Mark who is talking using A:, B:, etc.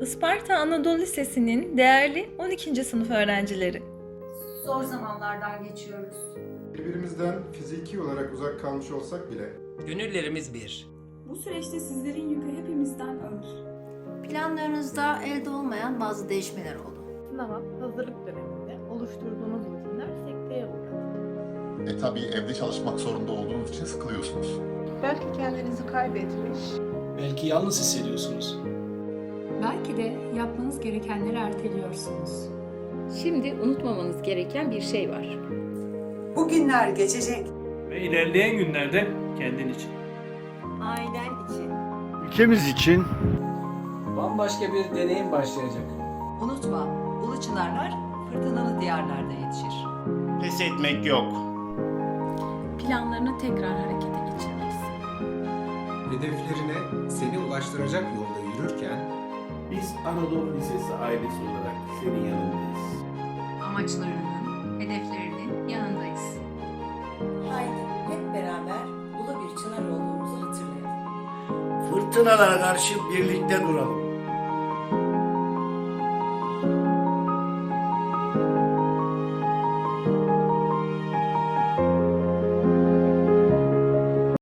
A: Isparta Anadolu Lisesi'nin değerli 12. sınıf öğrencileri.
B: Zor zamanlardan geçiyoruz.
C: Birbirimizden fiziki olarak uzak kalmış olsak bile
D: Gönüllerimiz bir.
E: Bu süreçte sizlerin yükü hepimizden ağır.
B: Planlarınızda elde olmayan bazı değişmeler oldu.
F: Sınava hazırlık döneminde oluşturduğunuz rutinler sekteye uğradı.
G: E tabii evde çalışmak zorunda olduğunuz için sıkılıyorsunuz.
F: Belki kendinizi kaybetmiş,
H: Belki yalnız hissediyorsunuz.
I: Belki de yapmanız gerekenleri erteliyorsunuz.
J: Şimdi unutmamanız gereken bir şey var.
K: Bugünler geçecek.
H: Ve ilerleyen günlerde kendin için.
K: Ailen için.
L: Ülkemiz için
D: Bambaşka bir deneyim başlayacak.
K: Unutma, ulu çınarlar fırtınalı diyarlarda yetişir.
L: pes etmek yok.
E: Planlarını tekrar harekete geçirmelisin.
M: Hedeflerine seni ulaştıracak yolda yürürken
H: Biz Anadolu Lisesi ailesi olarak senin yanındayız.
J: Amaçlarının, hedeflerinin yanındayız.
K: Haydi hep beraber ulu bir çınar olduğumuzu hatırlayalım.
L: Fırtınalara karşı birlikte duralım.